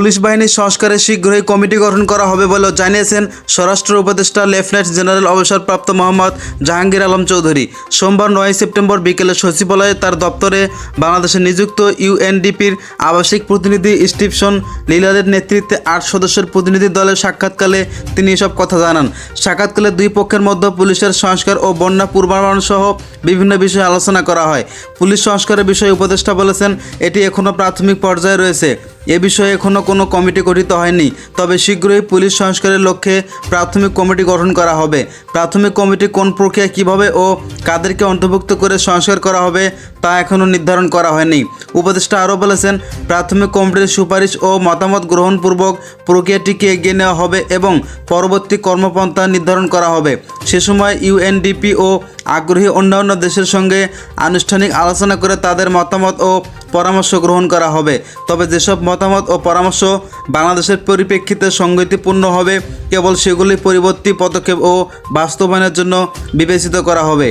Police বাহিনীর সংস্কারে শীঘ্রই কমিটি গঠন করা হবে বলেও জানিয়েছেন স্বরাষ্ট্র উপদেষ্টা লেফটেন্যান্ট জেনারেল অবসরপ্রাপ্ত মোহাম্মদ জাহাঙ্গীর আলম চৌধুরী। সোমবার নয় সেপ্টেম্বর বিকেলে সচিবালয়ে তার দপ্তরে বাংলাদেশে নিযুক্ত ইউএনডিপির আবাসিক প্রতিনিধি স্টিভসন লিলারের নেতৃত্বে আট সদস্যের প্রতিনিধি দলের সাক্ষাৎকালে তিনি এসব কথা জানান। সাক্ষাৎকালে দুই পক্ষের মধ্যে পুলিশের সংস্কার ও বন্যা পূর্বানুমান সহ বিভিন্ন বিষয়ে আলোচনা করা হয়। পুলিশ সংস্কারের বিষয়ে উপদেষ্টা বলেছেন, এটি এখনও প্রাথমিক পর্যায়ে রয়েছে। এ বিষয়ে এখনও কোনো কমিটি গঠিত হয়নি। তবে শীঘ্রই পুলিশ সংস্কারের লক্ষ্যে প্রাথমিক কমিটি গঠন করা হবে। প্রাথমিক কমিটি কোন প্রক্রিয়া কীভাবে ও কাদেরকে অন্তর্ভুক্ত করে সংস্কার করা হবে তা এখনও নির্ধারণ করা হয়নি। উপদেষ্টা আরও বলেছেন, প্রাথমিক কমিটির সুপারিশ ও মতামত গ্রহণপূর্বক প্রক্রিয়াটিকে এগিয়ে নেওয়া হবে এবং পরবর্তী কর্মপন্থা নির্ধারণ করা হবে। সে সময় ইউএনডিপি ও আগ্রহী অন্যান্য দেশের সঙ্গে আনুষ্ঠানিক আলোচনা করে তাদের মতামত ও পরামর্শ গ্রহণ করা হবে। তবে যেসব মতামত ও পরামর্শ বাংলাদেশের পরিপ্রেক্ষিতে সংগতিপূর্ণ হবে, কেবল সেগুলি পরিবর্তী পদক্ষেপ ও বাস্তবায়নের জন্য বিবেচিত করা হবে।